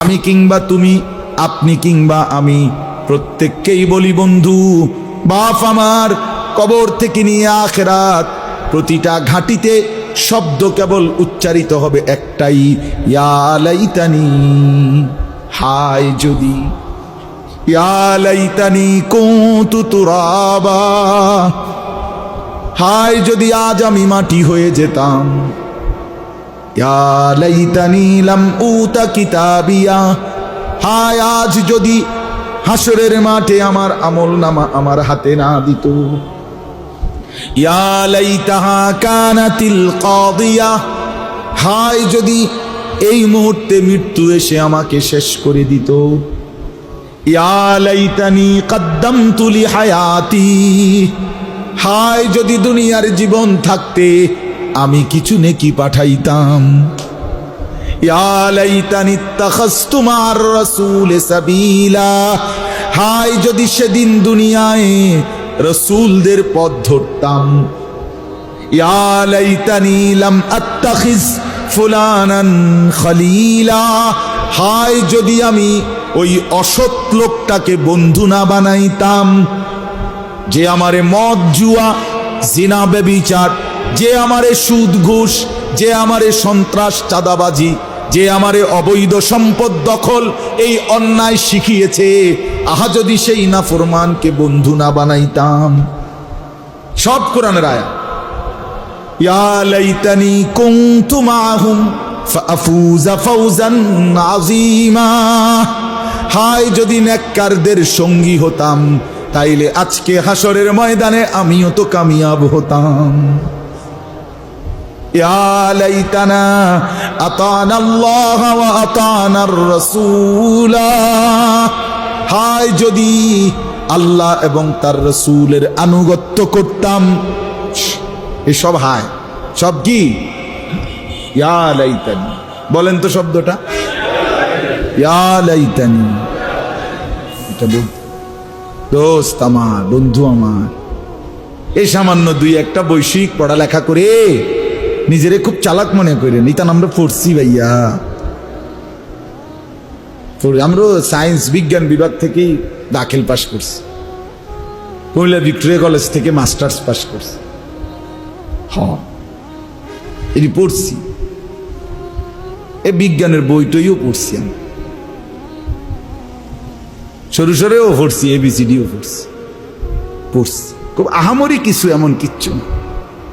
আমি কিংবা তুমি, আপনি কিংবা আমি, প্রত্যেককেই বলি বন্ধু, বাপ আমার কবর থেকে নিয়ে আখেরাত, প্রতিটা ঘাটিতে শব্দ কেবল উচ্চারিত হবে একটাই ইয়ালাইতানি হায় যদি ইয়ালাইতানি কৌতু তুরাবা হায় যদি আজ আমি মাটি হয়ে যেতাম কিতাবিয়া। হায়, আজ যদি হাসরের মাঠে আমার আমল নামা আমার হাতে না দিত। হায়, যদি এই মুহূর্তে মৃত্যু এসে আমাকে শেষ করে দিত। ইয়া লাইতানি কদ্দামতু লি হায়াতি। হায়, যদি দুনিয়ার জীবন থাকতে আমি কিছু নেকি পাঠাইতাম। হায়, যদি সেদিন দুনিয়ায় রসুলদের পথ ধরতাম। হায়, যদি আমি ওই অসৎ লোকটাকে বন্ধু না বানাইতাম, যে আমারে মদ জুয়া, জিনা বেবিচার যে আমারে সুদ, ঘুষ, যে আমারে সন্ত্রাস, চাঁদাবাজি, যে আমারে অবৈধ সম্পদ দখল, এই অন্যায় শিখিয়েছে। আহা, যদি সেই নাফরমানকে বন্ধু না বানাইতাম। সব কোরআনের আয়া। ইয়া লাইতানি কুনতু মাআহুম ফাফুজা হায়, যদি নেককারদের সঙ্গী হতাম, তাইলে আজকে হাসরের ময়দানে আমিও তো কামিয়াব হতাম। আল্লাহ ওয়া আতানার রাসূলা। হায়, যদি আল্লাহ এবং তার রসুলের আনুগত্য করতাম। এসব হায়, সব কি? বলেন তো শব্দটা। দোস্ত আমার, বন্ধু আমার। এই সামান্য দুই একটা বৈশ্বিক পড়ালেখা করে নিজেরে খুব চালাক মনে করে নিতান আমরা পড়ছি ভাইয়া। আমরা সায়েন্স বিজ্ঞান বিভাগ থেকেই দাখিল পাশ করছি। কুমিল্লা ভিক্টোরিয়া কলেজ থেকে মাস্টার্স পাশ করছি। হ। পড়ছি। এ বিজ্ঞানের বইটইও পড়ছি আমি। সরু সরেও পড়ছি এবিসিডিও পড়ছি। পড়ছি। খুব আহামরি কিছু এমন কিচ্ছু না।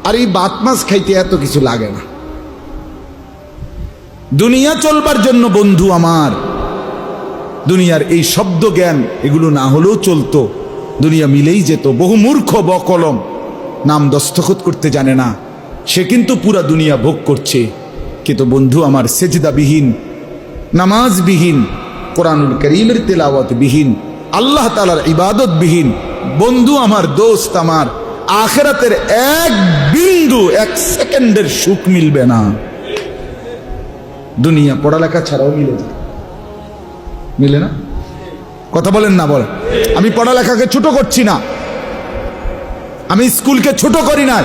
আর এই বাত মাছ খাইতে এত কিছু লাগে না। দুনিয়া চলবার জন্য বন্ধু আমার। দুনিয়ার এই শব্দ জ্ঞান, এগুলো না হলেও চলতো। দুনিয়া মিলেই যেত, বহু মূর্খ বকলম। নাম দস্তখত করতে জানে না। সে কিন্তু পুরা দুনিয়া ভোগ করছে। কিন্তু বন্ধু আমার সেজদাবিহীন, নামাজবিহীন, কোরআনুল করিমের তেলাওয়াত বিহীন আল্লাহ তালার ইবাদত বিহীন বন্ধু আমার দোস্ত আমার। আখেরাতের এক বিন্দু, এক সেকেন্ডের সুখ মিলবে না। দুনিয়া পড়ালেখা ছাড়াও মিলে যায় মিলে না? কথা বলেন না, বলেন। আমি পড়ালেখাকে ছোট করছি না। আমি স্কুলকে ছোট করি না।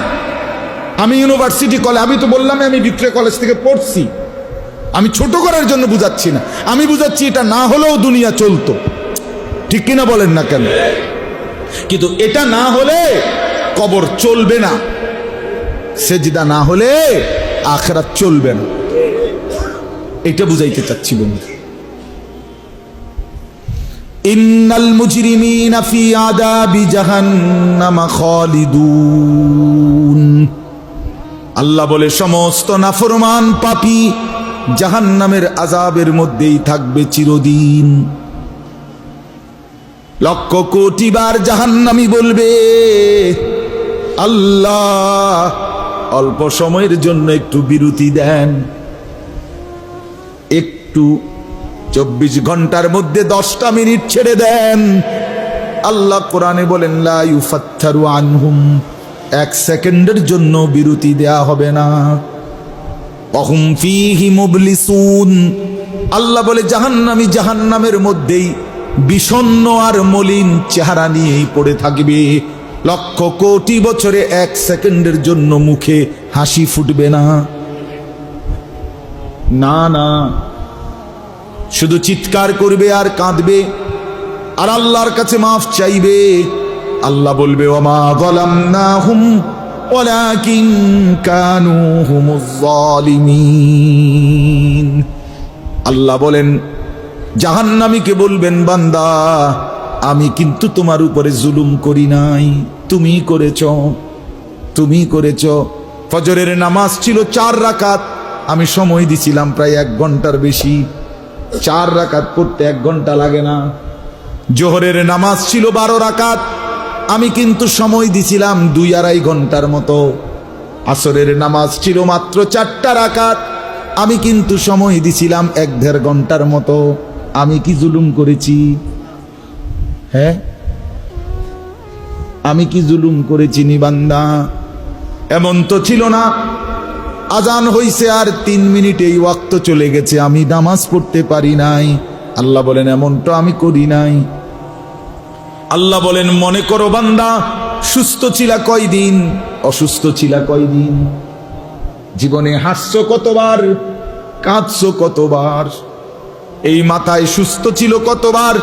আমি ইউনিভার্সিটি কলেজ আমি তো বললাম আমি ভিক্টোরিয়া কলেজ থেকে পড়ছি। আমি ছোট করার জন্য বুঝাচ্ছি না। আমি বুঝাচ্ছি এটা না হলেও দুনিয়া চলতো। ঠিক কিনা বলেন না কেন? কিন্তু এটা না হলে কবর চলবে না। সেজদা না হলে আখরাত চলবে না। এটা বুঝাইতে চাচ্ছি বন্ধু। ফি আল্লাহ বলে, সমস্ত নাফরমান পাপী জাহান্নামের আজাবের মধ্যেই থাকবে চিরদিন। লক্ষ কোটি বার জাহান্নামি বলবে আল্লাহ, অল্প সময়ের জন্য একটু বিরতি দেন। একটু চব্বিশ ঘণ্টার মধ্যে দশটা মিনিট ছেড়ে দেন। আল্লাহ কোরআনে বলেন আনহুম। এক সেকেন্ডের জন্য বিরতি দেয়া হবে না। আল্লাহ বলে, জাহান্নামি জাহান্নামের মধ্যেই বিষণ্ণ আর মলিন চেহারা নিয়েই পড়ে থাকবে। লক্ষ কোটি বছরে এক সেকেন্ডের জন্য মুখে হাসি ফুটবে না। না না। শুধু চিৎকার করবে আর কাঁদবে, আর আল্লাহর কাছে মাফ চাইবে। আল্লাহ বলবে, ওমা গলাম না হুম কানু আল্লাহ বলেন, জাহান্নামীকে বলবেন, বান্দা, আমি কিন্তু তোমার উপরে জুলুম করি নাই। তুমি করেছ তুমি করেছ। ফজরের নামাজ ছিল চার রাকাত, আমি সময় দিছিলাম প্রায় এক ঘণ্টার বেশি। চার রাকাত পড়তে এক ঘণ্টা লাগে না। জোহরের নামাজ ছিল বারো রাকাত, আমি কিন্তু সময় দিছিলাম দুই আড়াই ঘণ্টার মতো। আসরের নামাজ ছিল মাত্র চারটা রাকাত, আমি কিন্তু সময় দিছিলাম এক দেড় ঘণ্টার মতো। আমি কি জুলুম করেছি? হ্যাঁ? আমি কি জুলুম করেছি নিবান্দা এমন তো ছিল না। আজান হইছে আর তিন মিনিটেই ওয়াক্ত চলে গেছে। আমি নামাজ পড়তে পারি নাই। আল্লাহ বলেন এমনটা আমি করি নাই। আল্লাহ বলেন, মনে করো বান্দা, সুস্থ ছিলা কয়দিন? অসুস্থ ছিলা কয়দিন? জীবনে হাসছো কতবার? কাঁদছো কতবার? এই মাথায় সুস্থ ছিল কতবার?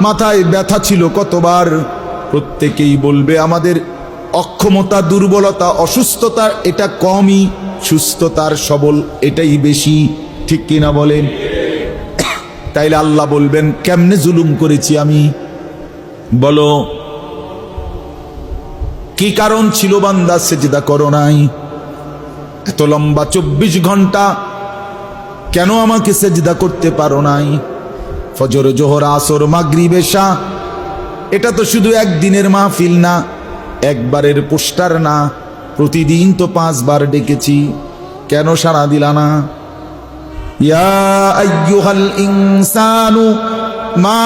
মাথায় ব্যথা ছিল কতবার? প্রত্যেকেই বলবে, আমাদের অক্ষমতা, দুর্বলতা, অসুস্থতা এটা কমই, সুস্থতার সবল এটাই বেশি। ঠিক কিনা বলেন? তাইলে আল্লাহ বলবেন, কেমনে জুলুম করেছি আমি? বলো, কি কারণ ছিল বান্দা সেজদা করো নাই? এত লম্বা চব্বিশ ঘণ্টা কেন আমাকে সেজদা করতে পারো নাই? ফজর, জোহর, আসর মাগরি বেশা এটা তো শুধু একদিনের মাহফিল না, একবারের পোস্টার না, প্রতিদিন তো পাঁচবার ডেকেছি। কেন সাড়া দিলা না? ইয়া মা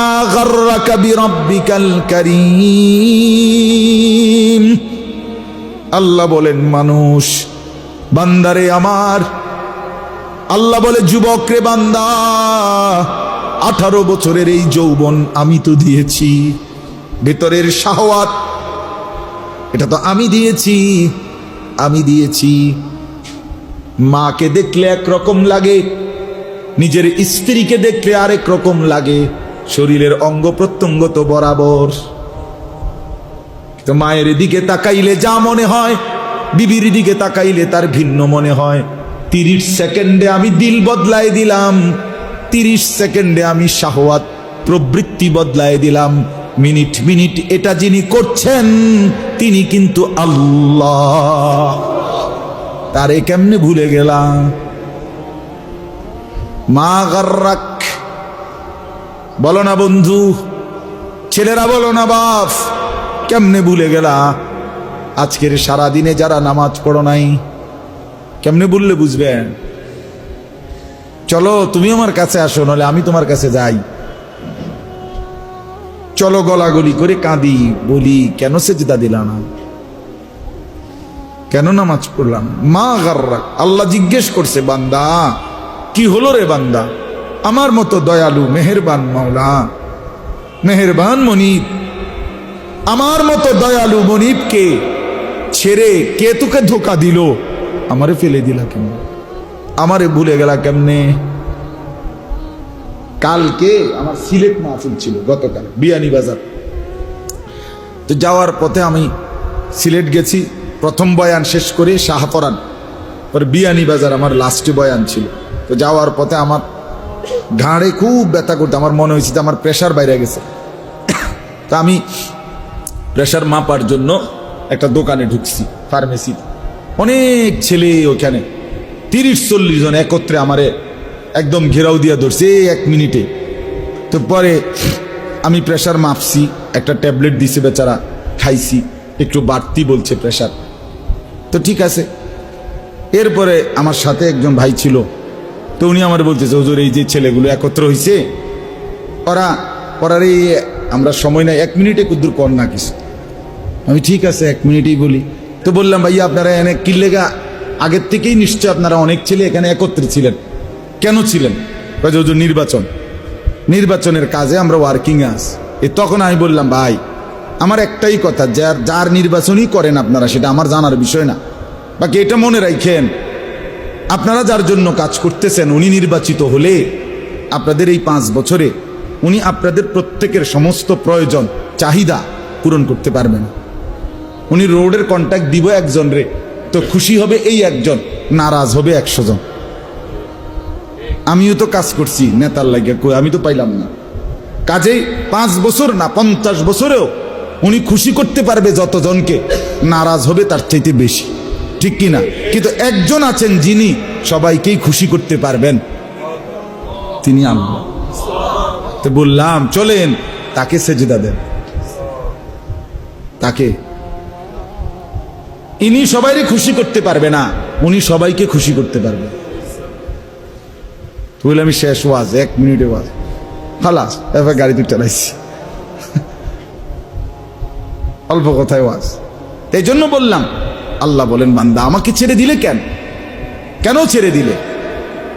আল্লাহ বলেন, মানুষ, বান্দারে আমার। আল্লাহ বলে, যুবক রে বান্দা, আঠারো বছরের এই যৌবন আমি তো দিয়েছি। ভেতরের শাহওয়াত। এটা তো আমি দিয়েছি আমি দিয়েছি। মাকে দেখলে একরকম লাগে, নিজের স্ত্রীকে দেখলে আরেক রকম লাগে, শরীরের অঙ্গ প্রত্যঙ্গ তো বরাবর। তো মায়ের দিকে তাকাইলে যা মনে হয়, বিবির দিকে তাকাইলে তার ভিন্ন মনে হয়। তিরিশ সেকেন্ডে আমি দিল বদলাই দিলাম, তিরিশ সেকেন্ডে আমি শাহওয়াত প্রবৃত্তি বদলাই দিলাম। মিনিট মিনিট এটা যিনি করছেন, তিনি কিন্তু আল্লাহ। তারে কেমনে ভুলে গেলাম? মা গার্রাক। বলো না বন্ধু, ছেলেরা বলো না বাপ, কেমনে ভুলে গেলা? আজকের সারা দিনে যারা নামাজ পড়ো নাই, কেমনে বললে বুঝবেন? চলো, তুমি আমার কাছে আসো নাহলে আমি তোমার কাছে যাই। চলো গলাগলি করে কাঁদি, বলি, কেন সেজদা দিলা না? কেন নামাজ পড়লাম? মা গার্রা, আল্লাহ জিজ্ঞেস করছে, বান্দা, কি হলো রে বান্দা? আমার মতো দয়ালু, মেহেরবান মাওলা, মেহেরবান মনিব, আমার মতো দয়ালু মনিবকে ছেড়ে কে তোকে ধোকা দিল? আমারে ফেলে দিলা কেমন? আমারে ভুলে গেলা কেমনে? কালকে আমার সিলেট মাহফিল ছিল গতকাল, বিয়ানি বাজার। তো যাওয়ার পথে আমি সিলেট গেছি, প্রথম বয়ান শেষ করে শাহপরান পরে বিয়ানি বাজার আমার লাস্টে বয়ান ছিল। তো যাওয়ার পথে আমার ঘাড়ে খুব ব্যথা করতে, আমার মনে হয়েছে যে আমার প্রেশার বাইরে গেছে। তা আমি প্রেশার মাপার জন্য একটা দোকানে ঢুকছি ফার্মেসি অনেক ছেলে ওখানে তিরিশ চল্লিশ জন একত্রে আমারে একদম ঘেরাও দিয়া ধরছে এক মিনিটে। তো পরে আমি প্রেশার মাপছি, একটা ট্যাবলেট দিছে বেচারা, খাইছি, একটু বাড়তি বলছে প্রেশার তো ঠিক আছে। এরপরে আমার সাথে একজন ভাই ছিল, তো উনি আমার বলতেছে, হুজুর, এই যে ছেলেগুলো একত্র হয়েছে ওরা ওরার এই আমরা সময় নাই, এক মিনিটে কুদ্দুর কর না কিছু। আমি, ঠিক আছে, এক মিনিটেই বলি। তো বললাম, ভাইয়া, আপনারা এনে কিল্লেগা আগের থেকেই নিশ্চয় আপনারা অনেক ছেলে এখানে একত্রে ছিলেন। কেন ছিলেন? নির্বাচন। নির্বাচনের কাজে আমরা ওয়ার্কিং আস এ তখন আমি বললাম, ভাই, আমার একটাই কথা, যার যার নির্বাচনই করেন আপনারা, সেটা আমার জানার বিষয় না। বাকি এটা মনে রাখেন, আপনারা যার জন্য কাজ করতেছেন, উনি নির্বাচিত হলে আপনাদের এই পাঁচ বছরে উনি আপনাদের প্রত্যেকের সমস্ত প্রয়োজন, চাহিদা পূরণ করতে পারবেন। উনি রোডের কন্ট্যাক্ট দিব একজন রে, তো খুশি হবে এই একজন, নারাজ হবে একশো জন। আমিও তো কাজ করছি, নেতার লাগিয়া কই, আমি তো পাইলাম না। কাজেই পাঁচ বছর না পঞ্চাশ বছরেও উনি খুশি করতে পারবে যতজনকে, নারাজ হবে তার চাইতে বেশি। ঠিক কি না কিন্তু একজন আছেন যিনি সবাইকেই খুশি করতে পারবেন। তিনি আল্লাহ তো বললাম, চলেন, তাকে সেজদা দেন। তাকে। ইনি সবাইকে খুশি করতে পারবে না, উনি সবাইকে খুশি করতে পারবে। বলে আমি শেষ ওয়াজ, এক মিনিটে ওয়াজ। খালাস এবার গাড়ি তুই চালাইছি অল্প কথায় ওয়াজ। এই জন্য বললাম, আল্লাহ বলেন, বান্দা, আমাকে ছেড়ে দিলে কেন? কেন ছেড়ে দিলে?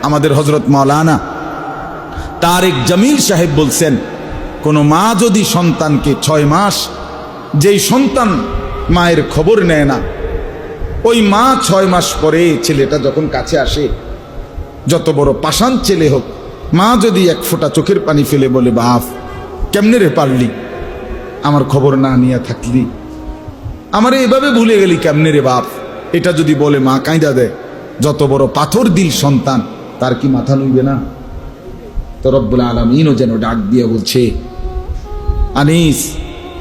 আমাদের হজরত মাওলানা তারেক জামিল সাহেব বলছেন, কোনো মা যদি সন্তানকে ছয় মাস, যেই সন্তান মায়ের খবর নেয় না, ওই মা ছয় মাস পরে ছেলেটা যখন কাছে আসে যত বড় পাষাণ ছেলে হোক, মা যদি এক ফোঁটা চোখের পানি ফেলে বলে, বাপ, কেমনে রে পারলি? আমার খবর না নিয়ে থাকলি। আমার এভাবে ভুলে গেলি কেমনে রে বাপ? এটা যদি বলে, মা কাঁদা দেয় যত বড় পাথর দিল সন্তান, তার কি মাথা নইবে না? তো রব্বুল আলমিনও যেন ডাক দিয়ে বলছে, আনিস,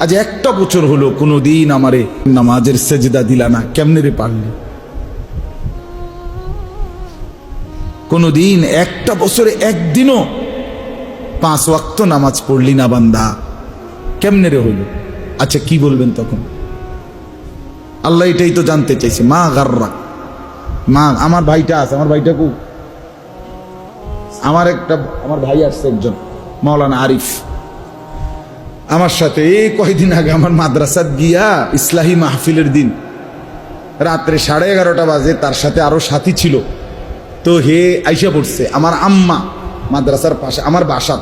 আজ একটা বছর হলো কোনো দিন আমারে নামাজের সেজদা দিলা না, কেমনে রে পারলি? কোনো দিন একটা বছরে একদিনও পাঁচ ওয়াক্ত নামাজ পড়লি না বান্দা। কেমনে রে হইল আচ্ছা কি বলবেন তখন? আল্লাহ এটাই তো জানতে চাইছে। মা গাররা। মা, আমার ভাইটা আছে। আমার ভাইটা কু? আমার একটা, আমার ভাই আসছে একজন, মাওলানা আরিফ। আমার সাথে এই কয়দিন আগে আমার মাদ্রাসাত গিয়া ইসলাহি মাহফিলের দিন। রাত্রে সাড়ে এগারোটা বাজে, তার সাথে আরও সাথী ছিল। তো হে আইসা পড়ছে, আমার আম্মা মাদ্রাসার পাশে, আমার বাসা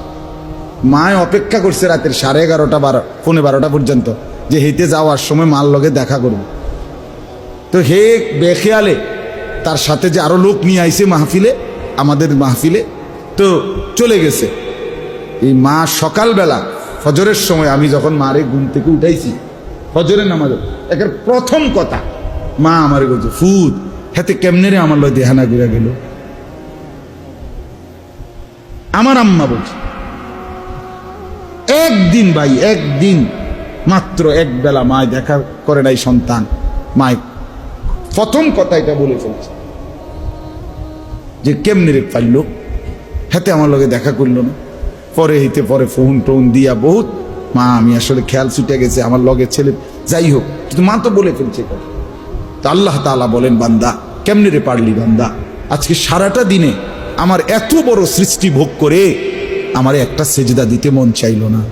মায় অপেক্ষা করছে রাতের সাড়ে এগারোটা বারো, পৌনে বারোটা পর্যন্ত, যে হেঁটে যাওয়ার সময় মার লগে দেখা করব। তো হে বেখেয়ালে, তার সাথে যে আরও লোক নিয়ে আইছে মাহফিলে, আমাদের মাহফিলে, তো চলে গেছে। এই মা সকালবেলা, ফজরের সময় আমি যখন মারে ঘুম থেকে উঠাইছি, ফজরের নামাজ, একের প্রথম কথা, মা আমারে বলছে ফুদ হাতে কেমনে রে আমার লয় দেহানা ঘুরে গেল? আমার আম্মা বলছে, একদিন ভাই, একদিন, মাত্র এক বেলা মায় দেখা করে নাই সন্তান, মায়। প্রথম কথা এটা বলে ফেলছে। যে কেমনে রে পাইল? হাতে আমার লগে দেখা করল না। পরে হইতে পরে ফোন টোন দিয়া বহুত, মা, আমি আসলে খেয়াল ছুটে গেছে, আমার লগে ছেলে, যাই হোক। কিন্তু মা তো বলে ফেলছে তা আল্লাহ তাআলা বলেন, বান্দা, কেমনি রে পারলি বান্দা? আজকে সারাটা দিনে আমার এত বড় সৃষ্টি ভোগ করে আমার একটা সেজদা দিতে মন চাইলো না।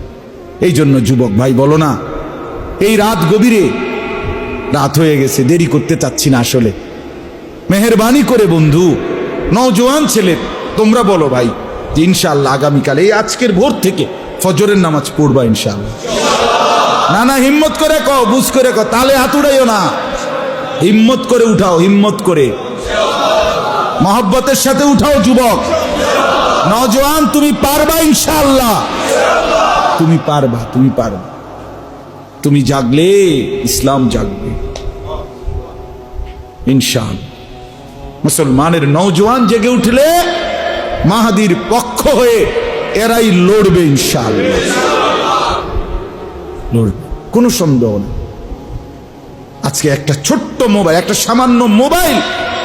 এই জন্য যুবক ভাই বলো না, এই রাত গভীরে রাত হয়ে গেছে, দেরি করতে চাচ্ছি না আসলে। মেহরবানি করে বন্ধু, নওজোয়ান ছেলে, তোমরা বলো ভাই, যে ইনশাল্লাহ আগামীকাল, এই আজকের ভোর থেকে ফজরের নামাজ পড়বা ইনশাল্লাহ না না, হিম্মত করে কও, বুঝ করে কও তাহলে হাত উড়াইও না। হিম্মত করে উঠাও, হিম্মত করে। মহব্বতের সাথে উঠাও যুবক। নজওয়ান তুমি পারবা ইনশাআল্লাহ। তুমি পারবা তুমি পারবা। তুমি জাগলে, ইসলাম জাগবে। ইনশাআল্লাহ। মুসলমানের নওজোয়ান জেগে উঠলে, মাহাদির পক্ষ হয়ে এরাই লড়বে ইনশাআল্লাহ। লড়বে, কোনো সন্দেহ নেই। আজকে একটা ছোট্ট মোবাইল, একটা সামান্য মোবাইল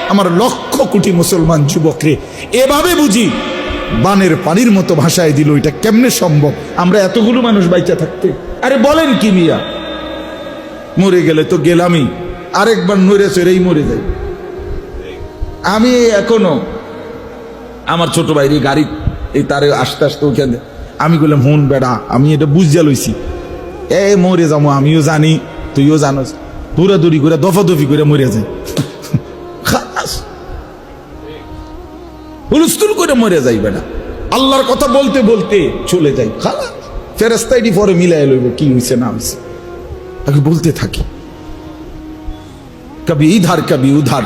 আমার লক্ষ কোটি মুসলমান যুবকরে, এভাবে বুঝি বানের পানির মতো ভাষায় দিল, এটা কেমনে সম্ভব? আমরা এতগুলো মানুষ বাইচা থাকতে। আরে বলেন কি মিয়া? মরে গেলে তো গেলামই, আরেকবার নড়ে চড়েই মরে যাই। আমি এখনও আমার ছোট ভাইরে গাড়ি, এই তারে আস্তে আস্তে ওখানে আমি বললাম হুন বেড়া, আমি এটা বুঝিয়া লইছি। এ মরে যাব আমিও জানি, তুইও জানোস। দৌড়াদৌড়ি করে, দফাদফি করে মরে যায় হুলস্থুল করে মরে যাইবে না। আল্লাহর কথা বলতে বলতে চলে যাই। খালা ফেরেস্তাইটি পরে মিলাই লইব, কি হয়েছে না হয়েছে আগে বলতে থাকি। কবি ইধার, কবি উধার,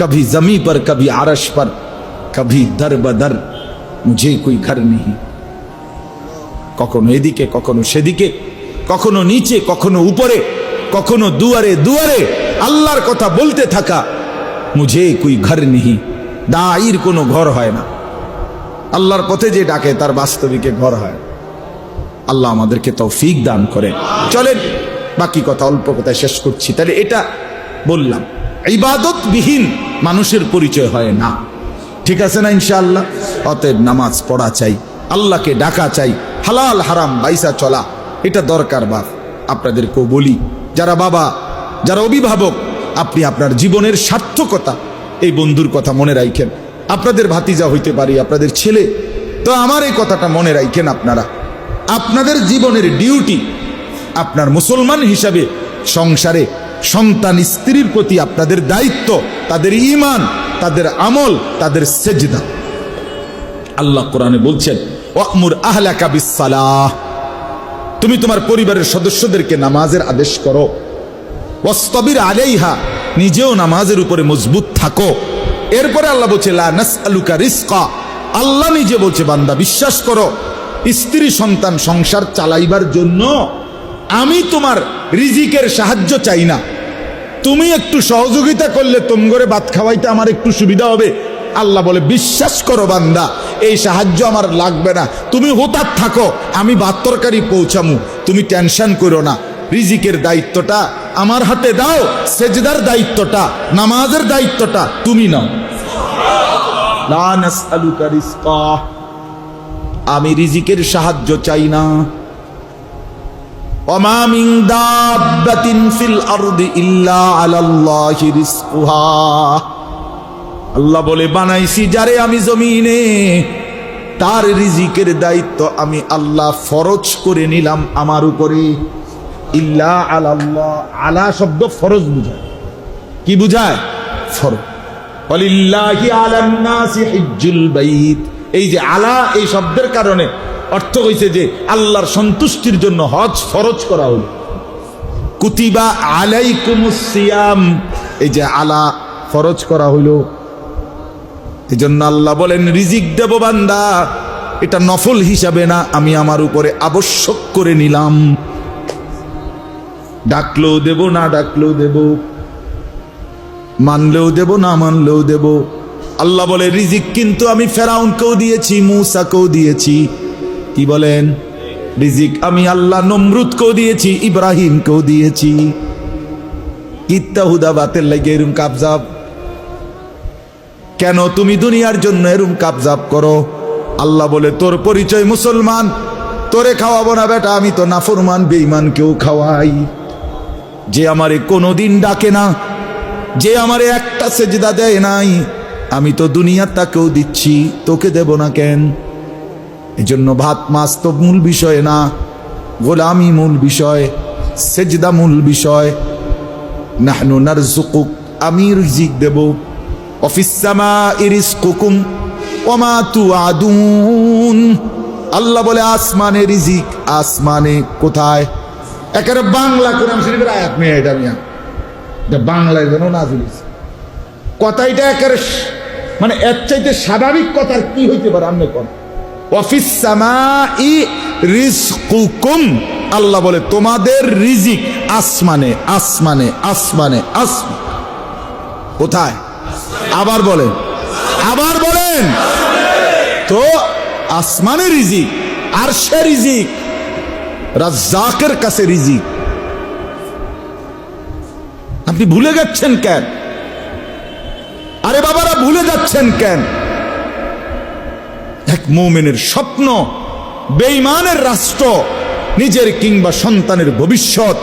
কবি জমি পর, কবি আরশ পর, কবি দর বদর মুঝে কই ঘর নেই কখনো এদিকে, কখনো সেদিকে, কখনো নিচে, কখনো উপরে, কখনো দুয়ারে দুয়ারে, আল্লাহর কথা বলতে থাকা, মুঝে কই ঘর নেই দায়ের কোনো ঘর হয় না। আল্লাহর পথে যে ডাকে, তার বাস্তবিকে ঘর হয়। আল্লাহ আমাদেরকে তৌফিক দান করেন। চলেন, বাকি কথা অল্প কথায় শেষ করছি। তাহলে এটা বললাম। ইবাদত বিহীন মানুষের পরিচয় হয় না। ঠিক আছে না ইনশাআল্লাহ? অতএব নামাজ পড়া চাই, আল্লাহকে ডাকা চাই, হালাল, হারাম, বাইসা চলা, এটা দরকার বাপ। আপনাদেরকেও বলি, যারা বাবা, যারা অভিভাবক, আপনি আপনার জীবনের সার্থকতা এই বন্ধুর কথা মনে রাখেন আপনাদের ভাতিজা হইতে পারি, আপনাদের ছেলে। তো আমার এই কথাটা মনে রাখেন আপনারা। আপনাদের জীবনের ডিউটি আপনার মুসলমান হিসাবে সংসারে সন্তান স্ত্রীর প্রতি আপনাদের দায়িত্ব, তাদের ইমান তাদের আমল, তাদের সেজদা। আল্লাহ কোরআনে বলছেন, ওয়ামুর আহলাকা বিসালাহ তুমি তোমার পরিবারের সদস্যদেরকে নামাজের আদেশ করো। ওয়াস্তবির আলাইহা। নিজেও নামাজের উপরে মজবুত থাকো। এরপরে আল্লাহ বলছে, লা নাসআলুকা রিজকা। আল্লাহ নিজে বলছে, বান্দা, বিশ্বাস করো, স্ত্রী সন্তান সংসার চালাইবার জন্য আমি তোমার রিজিকের সাহায্য চাই না। তুমি একটু সহযোগিতা করলে তোমগরে ভাত খাওয়াইতে আমার একটু সুবিধা হবে। আল্লাহ বলে, বিশ্বাস করো, বান্দা, এই সাহায্য আমার লাগবে না। তুমি হোতার থাকো, আমি ভাত তরকারি পৌঁছামু। তুমি টেনশন করো না। রিজিকের দায়িত্বটা আমার হাতে দাও সেজদার দায়িত্বটা, নামাজের দায়িত্বটা, তুমি নাও। আমি রিজিকের সাহায্য চাই না। ওমা মিন দাব্বাতিন ফিল আরদি ইল্লা আলাল্লাহি রিজকুহা। আল্লাহ বলে, বানাইছি যারে আমি জমিনে, তার রিজিকের দায়িত্ব আমি আল্লাহ ফরজ করে নিলাম আমার উপরে। ইল্লা আলাল্লাহ, আলা শব্দ ফরজ বুঝায়। কি বুঝায়? ফরজ। বাইত। এই যে আলা, এই শব্দের কারণে অর্থ হইছে যে আল্লাহর সন্তুষ্টির জন্য হজ ফরজ করা হলো। কুতিবা আলাইকুমুস সিয়াম। এই যে আলা ফরজ করা হইল। এই জন্য আল্লাহ বলেন, রিজিক দেব বান্দা, এটা নফল হিসাবে না, আমি আমার উপরে আবশ্যক করে নিলাম। ডাকলেও দেব, না ডাকলেও দেব। মানলেও দেব, না মানলেও দেব। আল্লাহ বলে, রিজিক কিন্তু আমি ফেরাউনকেও দিয়েছি, মূসাকেও দিয়েছি। কি বলেন? রিজিক আমি আল্লাহ নমরুদকেও দিয়েছি, ইব্রাহিমকেও দিয়েছি। ইত্তাহুদা বাতের লাগে এরম কাবজাব কেন তুমি দুনিয়ার জন্য এরম কাবজাব করো? আল্লাহ বলে, তোর পরিচয় মুসলমান, তোরে খাওয়াবো না বেটা, আমি তো নাফরমান বেইমান কেউ খাওয়াই। যে আমারে কোনো দিন ডাকে না, যে আমারে একটা সেজদা দেয় নাই, আমি তো দুনিয়ার তাকেও দিচ্ছি, তোকে দেব না কেন? এজন্য ভাত মাছ তো মূল বিষয় না, গোলামি মূল বিষয়, সেজদা মূল বিষয়। নাহনু নারজুকুক আমি রিজিক দেব। অফিসামা ইরিসকুকুম ওমা তুআদুন। আল্লাহ বলে, আসমানে রিজিক, আসমানে কোথায়? একেবারে বাংলা কোরআন শরীফের আয়াত মেয়ে এটা মিয়া এটা বাংলায় যেন নাজিল হইছে। কথা এটা একেবারে মানে এর চাইতে স্বাভাবিক কথার কি হইতে পারে আপনি কোন? অফিস সামাই রিজকুকুম, আল্লাহ বলে, তোমাদের রিজিক আসমানে আসমানে আসমানে, আসমান। কোথায়? আবার বলেন। আবার বলেন। তো আসমানে রিজিক আর সে রিজিক। রাজ্জাকের কাছে রিজিক। আপনি ভুলে যাচ্ছেন কেন? আরে বাবারা, ভুলে যাচ্ছেন কেন? এক মৌমেনের স্বপ্ন বেইমানের রাষ্ট্র, নিজের কিংবা সন্তানের ভবিষ্যৎ,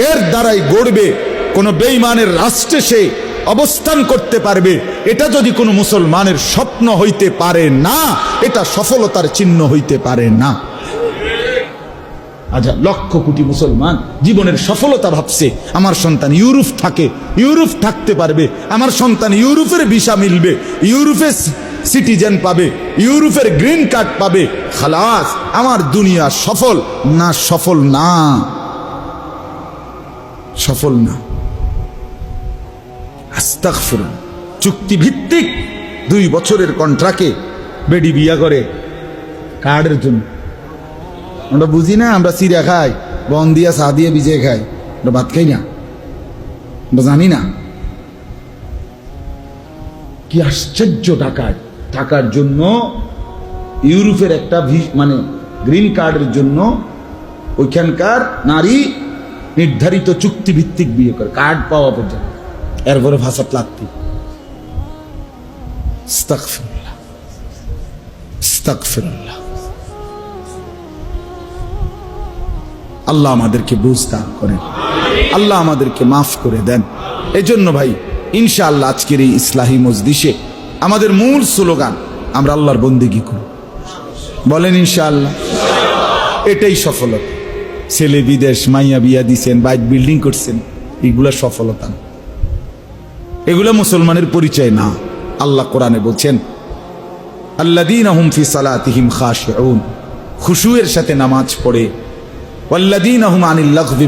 এর দ্বারাই গড়বে কোন বেইমানের রাষ্ট্রে সে অবস্থান করতে পারবে। এটা যদি কোনো মুসলমানের স্বপ্ন হইতে পারে না, এটা সফলতার চিহ্ন হইতে পারে না। আচ্ছা লক্ষ কোটি মুসলমান জীবনের সফলতা ভাবছে। আমার সন্তান ইউরোপ থাকে, ইউরোপ থাকতে পারবে। আমার সন্তান ইউরোপের ভিসা মিলবে, ইউরোপের সিটিজেন পাবে, ইউরোপের গ্রিন কার্ড পাবে। খালাস, আমার দুনিয়া সফল না সফল না? সফল না। আস্তাগফিরুল্লাহ। চুক্তি ভিত্তিক দুই বছরের কন্ট্রাক্টে বেডি বিয়া করে। কার্ডের জন্য। আমরা বুঝি না, আমরা সিরা খাই, বন দিয়া চা দিয়ে ভিজে খাই, আমরা ভাত খাই না। আমরা জানি না। কি আশ্চর্য টাকায় টাকার জন্য ইউরোপের একটা মানে গ্রিন কার্ডের জন্য ওইখানকার নারী নির্ধারিত চুক্তিভিত্তিক বিয়ে করে, কার্ড পাওয়া পর্যন্ত। এরপরে ভাষা লাগতি আস্তাগফিরুল্লাহ আস্তাগফিরুল্লাহ আল্লাহ আমাদেরকে বুঝ করেন। আল্লাহ আমাদেরকে মাফ করে দেন। এজন্য ভাই, ইনশাআল্লাহ আজকের এই ইসলাহী মজলিসে আমাদের মূল স্লোগান আমরা আল্লাহর বন্দিগি করি। বলেন ইনশাআল্লাহ। এটাই সফলতা। ছেলে বিদেশ, মাইয়া বিয়া দিছেন, বাইক বিল্ডিং করছেন, এগুলা সফলতা। এগুলা মুসলমানের পরিচয় না। আল্লাহ কোরআনে বলছেন আল্লাদিন আহম ফি সালাতিহিম খাশিউন। খুশুয়ের সাথে নামাজ পড়ে ওয়াল্লাদিন আহম আনিল লাগবি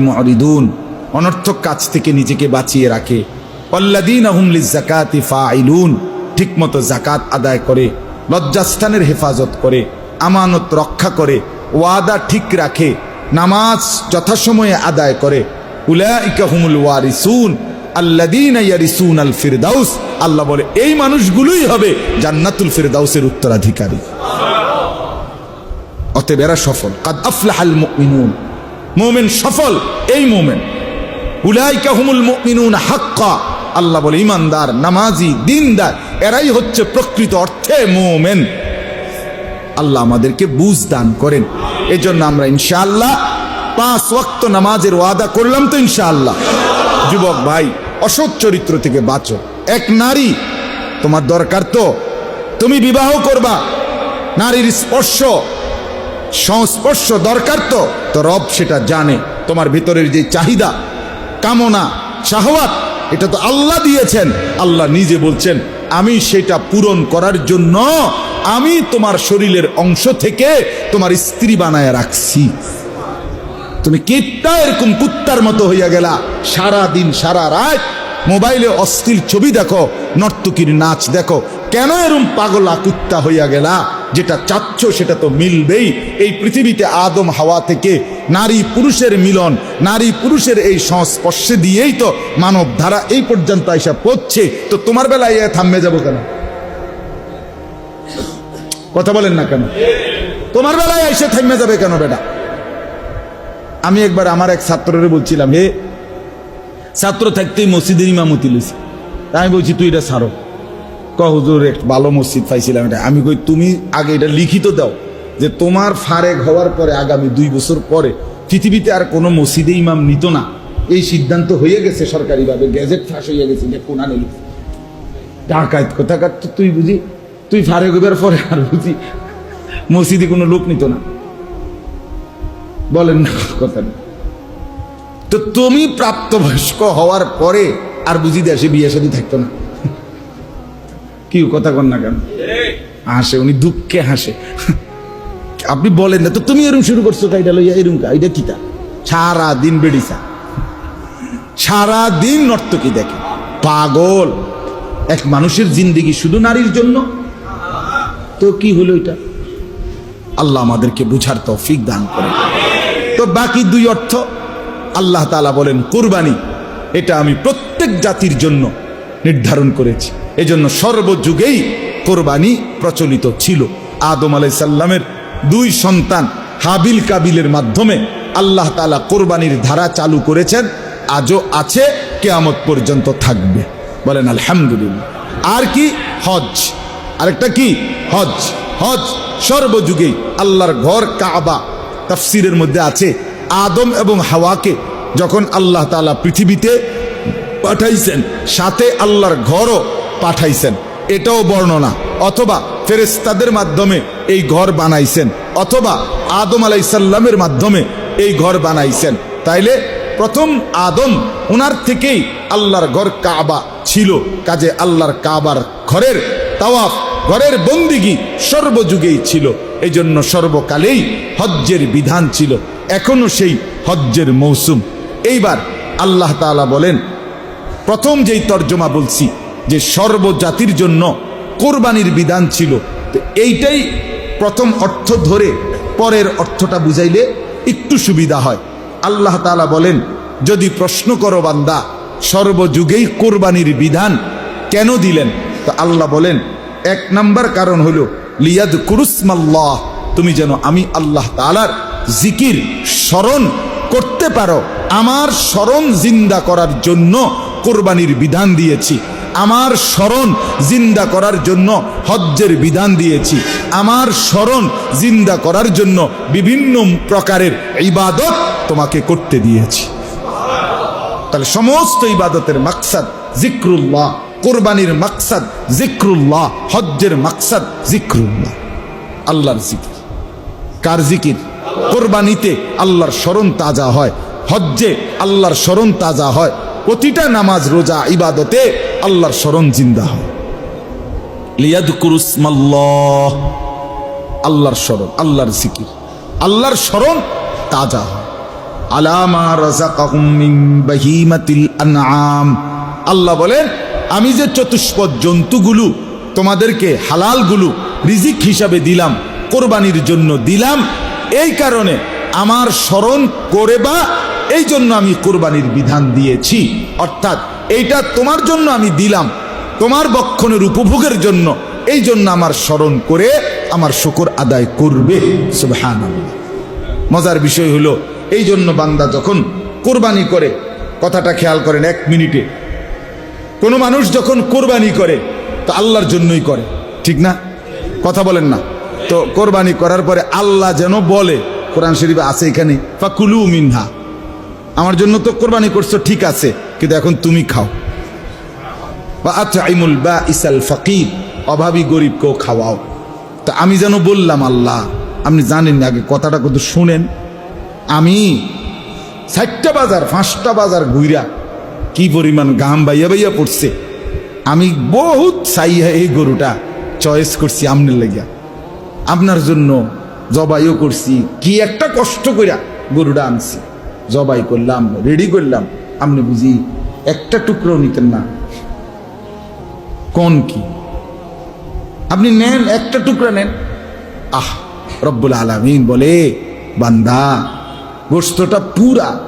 অনর্থক কাজ থেকে নিজেকে বাঁচিয়ে রাখে। ওয়াল্লাদিন আহম লিজাকাতি ফাইলুন ঠিকমতো জাকাত আদায় করে, লজ্জাস্থানের হেফাজত করে, আমানত রক্ষা করে, ওয়াদা ঠিক রাখে, নামাজ যথাসময়ে আদায় করে। উলাইকা হুমুল ওয়ারিসুন। আল্লাদিনা ইয়ারিসুন আল ফিরদাউস। আল্লাহ বলে, এই মানুষগুলোই হবে জান্নাতুল ফিরদাউসের উত্তরাধিকারী। অতএব এরা সফল। কাদ আফলাহাল মুমিনুন। মুমিন সফল, এই মোমেন। উলাইকা হুমুল মুমিনুন হাক্কা। আল্লাহ বলে, ইমানদার, নামাজি, দিনদার, এরাই হচ্ছে প্রকৃত অর্থে মোমেন। আল্লাহ আমাদেরকে বুঝ দান করেন। এজন্য আমরা ইনশাআল্লাহ পাঁচ ওয়াক্ত নামাজের ওয়াদা করলাম তো ইনশাআল্লাহ। যুবক ভাই, অসৎ চরিত্র থেকে বাঁচো। এক নারী, তোমার দরকার তো। তুমি বিবাহ করবা, নারীর স্পর্শ। সংস্পর্শ দরকার তো। তো রব সেটা জানে। তোমার ভিতরের যে চাহিদা, কামনা, শাহওয়াত, এটা তো আল্লাহ দিয়েছেন। আল্লাহ নিজে বলছেন, আমি সেটা পূরণ করার জন্য আমি তোমার শরীরের অংশ থেকে তোমার স্ত্রী বানায় রাখছি। তুমি কেটটা এরকম কুত্তার মতো হইয়া গেলা। সারা দিন সারা রাত মোবাইলে অস্থির ছবি দেখো, নর্তকীর নাচ দেখো। কেন এরম পাগলা কুত্তা হইয়া গেলা? যেটা চাচ্ছ সেটা তো মিলবেই। এই পৃথিবীতে আদম হাওয়া থেকে নারী পুরুষের মিলন, নারী পুরুষের এই সংস্পর্শে দিয়েই তো মানব ধারা এই পর্যন্ত এসে পড়ছে তো তোমার বেলায় থামে যাব কেন? কথা বলেন না কেন? তোমার বেলায় এসে থামে যাবে কেন বেটা? আমি একবার আমার এক ছাত্ররে বলছিলাম হে ছাত্র থাকতেই মসজিদের ইমামতি লইছি। আমি বলছি, তুই এটা ছাড়ো। ক হুজুর এক ভালো মসজিদ পাইছিলাম এটা। আমি কই, তুমি আগে এটা লিখিত দাও যে তোমার ফারেক হওয়ার পরে, আগামী দুই বছর পরে পৃথিবীতে আর কোনো মসজিদে ইমাম নিত না। এই সিদ্ধান্ত হয়ে গেছে সরকারিভাবে। গ্যাজেট ফাঁস হয়ে গেছে যে কোনা নিল ডাকাত কোথাকার তো তুই বুঝি? তুই ফারেক হইবার পরে আর বুঝি মসজিদে কোনো লোক নিত না। বলেন না, কথা না। তো তুমি প্রাপ্তবয়স্ক হওয়ার পরে আর বুঝি দেশে বিয়ে শাদী থাকতো না। কি কথা কন না কেন? হাসে, উনি দুঃখে হাসে। আপনি বলেন না, তো তুমি এরকম শুরু করছ কাইটা লইয়া এরকম কা এটা কিতা সারা দিন বেড়িসা সারা দিন নর্তকী দেখে। পাগল। এক মানুষের জিন্দিগি শুধু নারীর জন্য। তো কি হলো এটা? আল্লাহ আমাদেরকে বুঝার তৌফিক দান করে। তো বাকি দুই অর্থ। আল্লাহ তালা বলেন, কুরবানি, এটা আমি প্রত্যেক জাতির জন্য নির্ধারণ করেছি। এজন্য সর্বযুগেই কোরবানি প্রচলিত ছিল। আদম আলাই সাল্লামের দুই সন্তান হাবিল কাবিলের মাধ্যমে আল্লাহ তালা কোরবানির ধারা চালু করেছেন। আজও আছে, কেয়ামত পর্যন্ত থাকবে। বলেন, আলহামদুলিল্লাহ। আর কি? হজ। আরেকটা কি? হজ। হজ সর্বযুগেই আল্লাহর ঘর কাবা। তাফসিরের মধ্যে আছে, আদম এবং হাওয়াকে যখন আল্লাহ তাআলা পৃথিবীতে পাঠাইছেন, সাথে আল্লাহর ঘরও পাঠাইছেন। এটাও বর্ণনা। অথবা ফেরেস্তাদের মাধ্যমে এই ঘর বানাইছেন। অথবা আদম আলাইসাল্লামের মাধ্যমে এই ঘর বানাইছেন। তাইলে প্রথম আদম ওনার থেকেই আল্লাহর ঘর কাবা ছিল। কাজে আল্লাহর কাবার ঘরের তাওয়াফ, ঘরের বন্দিগি সর্বযুগেই ছিল। এই জন্য সর্বকালেই হজ্জের বিধান ছিল। এখনও সেই হজ্জের মৌসুম। এইবার আল্লাহ তাআলা বলেন, প্রথম যেই তর্জমা বলছি, যে সর্বজাতির জন্য কোরবানির বিধান ছিল, তো এইটাই প্রথম অর্থ ধরে পরের অর্থটা বুঝাইলে একটু সুবিধা হয়। আল্লাহ তাআলা বলেন, যদি প্রশ্ন করো বান্দা, সর্বযুগেই কোরবানির বিধান কেন দিলেন? তো আল্লাহ বলেন, এক নাম্বার কারণ হলো, লিয়াদ কুরুসমাল্লাহ, তুমি যেন আমি আল্লাহ তাআলার জিকির স্মরণ করতে পারো। আমার স্মরণ জিন্দা করার জন্য কোরবানির বিধান দিয়েছি। আমার স্মরণ জিন্দা করার জন্য হজ্জের বিধান দিয়েছি। আমার স্মরণ জিন্দা করার জন্য বিভিন্ন প্রকারের ইবাদত তোমাকে করতে দিয়েছি। তাহলে সমস্ত ইবাদতের মাকসাদ জিক্রুল্লাহ, কোরবানির মাকসাদ জিক্রুল্লাহ, হজ্জের মাকসাদ জিক্রুল্লাহ। আল্লাহর জিকির। কার জিকির? কোরবানিতে আল্লাহর স্মরণ তাজা হয়। হজ্জে আল্লাহর স্মরণ তাজা হয়। প্রতিটা নামাজ, রোজা, ইবাদতে আল্লাহর স্মরণ জিন্দা হয়। লিয়াদকুরুসমাল্লাহ আল্লাহর স্মরণ আল্লাহর জিকির। আল্লাহর স্মরণ তাজা হয়। আলামা বাহিমাতিল আনআম। আল্লাহ বলেন, আমি যে চতুষ্পদ জন্তুগুলো, তোমাদেরকে হালালগুলো রিজিক হিসাবে দিলাম, কোরবানির জন্য দিলাম, এই কারণে আমার স্মরণ করে বা এই জন্য আমি কোরবানির বিধান দিয়েছি। অর্থাৎ এইটা তোমার জন্য আমি দিলাম। তোমার বক্ষণের উপভোগের জন্য। এই জন্য আমার স্মরণ করে আমার শুকর আদায় করবে। মজার বিষয় হলো এই জন্য বান্দা যখন কোরবানি করে, কথাটা খেয়াল করেন এক মিনিটে। কোনো মানুষ যখন কোরবানি করে, তো আল্লাহর জন্যই করে। ঠিক না? কথা বলেন না। তো কোরবানি করার পরে আল্লাহ যেন বলে, কোরআন শরীফে আছে এখানে, ফাকুলু মিনহা। আমার জন্য তো কোরবানি করছ, ঠিক আছে, কিন্তু এখন তুমি খাও। বা আতআইমুল বা ইসাল ফকির, অভাবী গরিবকেও খাওয়াও। তা আমি যেন বললাম, আল্লাহ, আপনি জানেন না, আগে কথাটা কত শুনেন। আমি চারটা বাজার, পাঁচটা বাজার ঘুইরা কি পরিমাণ গাম বাইয়া বাইয়া পড়ছে। আমি বহুত চাইয়া এই গরুটা চয়েস করছি আমনের লাগিয়া। আপনার জন্য জবাইও করছি, কি একটা কষ্ট কইরা গরুটা আনছি। জবাই করলাম রেডি করলাম। আপনি বুঝি একটা টুকরো নিতেন না। কোন কি? আপনি নেন, একটা টুকরা নেন। আহ, রব্বুল আলমিন বলে, বান্দা গোস্তটা পুরা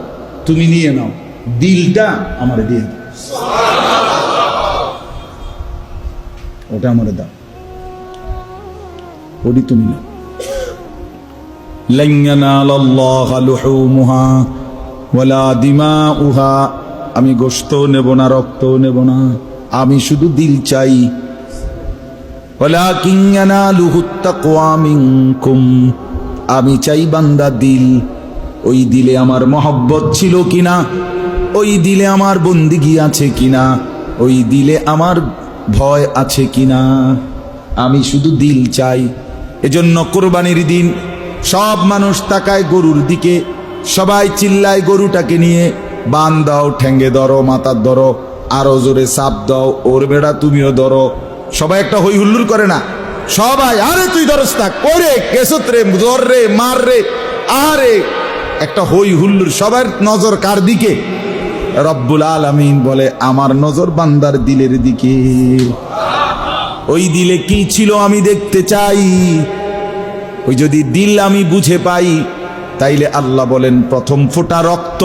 তুমি নিয়ে নাও, দিলটা আমার দিয়ে দাও। ওটা আমার দাও। ওটি তুমি নাও। লাইয়ানা আল্লাহ দিমা উহা আমি গোস্ত নেব না, রক্ত নেব না, আমি শুধু দিল চাই। আমি চাই বান্দা দিল। ওই দিলে আমার মহব্বত ছিল কিনা? ওই দিলে আমার বন্দিগি আছে কিনা? ওই দিলে আমার ভয় আছে কিনা? আমি শুধু দিল চাই। এজন্য কোরবানির দিন সব মানুষ তাকায় গরুর দিকে সবাই চিল্লায় গরুটাকে নিয়ে, বান দাও, ঠেঙ্গে ধরো, মাথার ধরো, আরও জোরে চাপ দাও, ওর বেড়া তুমিও ধরো। সবাই একটা হই হুল্লুর করে না। সবাই, আরে তুই ধরস না করে কেসত রে, ধর রে, মার রে আরে একটা হই হুল্লুর, সবার নজর কার দিকে? রব্বুল আলামিন বলে, আমার নজর বান্দার দিলের দিকে। ওই দিলে কি ছিল আমি দেখতে চাই? ওই যদি দিল আমি বুঝে পাই তাইলে আল্লাহ বলেন, প্রথম ফোটা রক্ত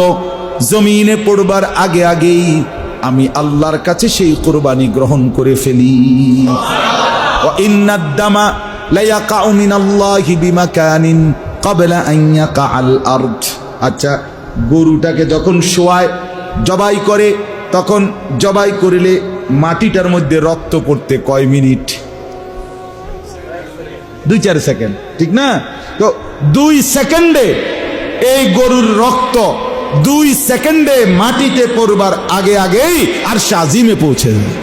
জমিনে পড়বার আগে আগেই আমি আল্লাহর কাছে সেই কোরবানি গ্রহণ করে ফেলি। ইন্নাদ্দামা লাইয়াকাউ মিনাল্লাহি বিমাকানিন ক্বাবলা আন ইয়াকাআল আরদ। আচ্ছা গরুটাকে যখন শোয়ায়, জবাই করে, তখন জবাই করিলে মাটিটার মধ্যে রক্ত পড়তে কয় মিনিট? দুই চার সেকেন্ড, ঠিক না? তো দুই সেকেন্ডে এই গরুর রক্ত দুই সেকেন্ডে মাটিতে পড়বার আগে আগেই আর সাজিমে পৌঁছে যায়।